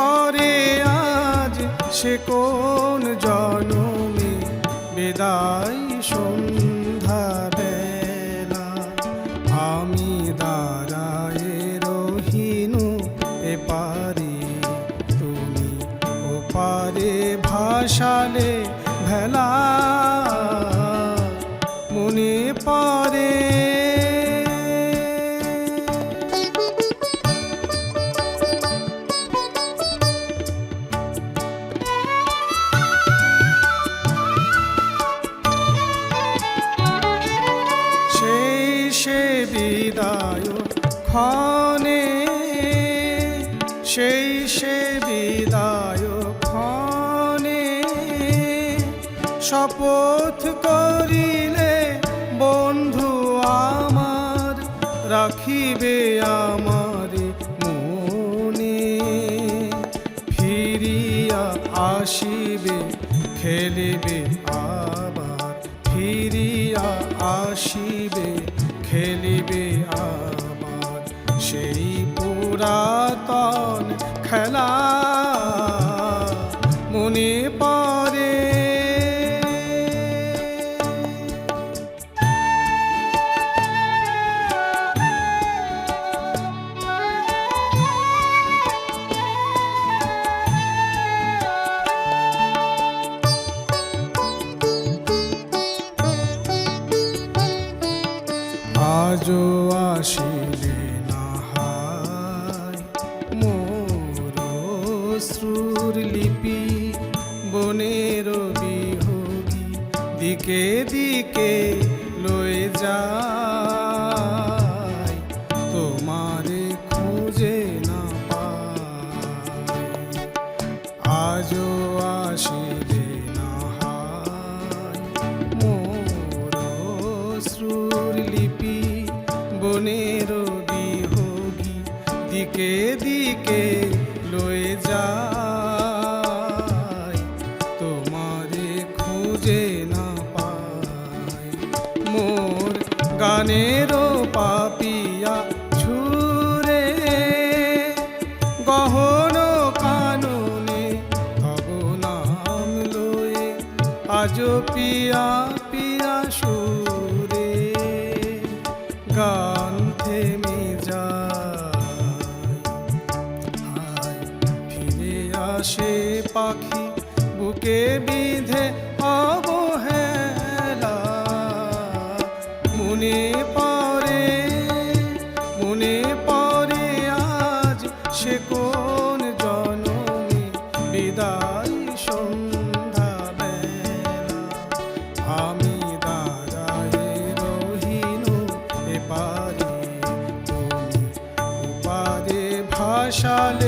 পরে আজ সে কোন জনমে বেদায় সন্ধ্যা বেলা। আমি দাঁড়ায় রহিনু এ পারে তুমি ও পারে ভাসালে ভেলা বিদায় ক্ষণে, সেই সে বিদায় ক্ষণে। শপথ করিলে বন্ধু আমার, রাখিবে আমার মনে। ফিরিয়া আসিবে, খেলিবে আবার। ফিরিয়া আসিবে খেলিবে আমার সেই পুরাতন খেলা। মনে পড়ে আজও আসিলে না হায়। মোর শ্রুর লিপি, বনের বিহগী দিকে দিকে লয়ে যায়। তোমারে খুঁজে না পায় আজও আসিলে বনের বিহগী দিকে দিকে লয়ে যায়। তোমারে খুঁজে না পায় মোর গানেরও পাপিয়া ছুরে গহন কাননে তব নাম লয়ে আজ পিয়া পিয়া সুরে গান পাখি বুকে বিধে অবহেলা। মনে পড়ে মনে পড়ে আজ সে কোন জনমে বিদায় সন্ধ্যা আমি দাঁড়ায় রহিনু এপারে, তুমি উপারে ভাসালে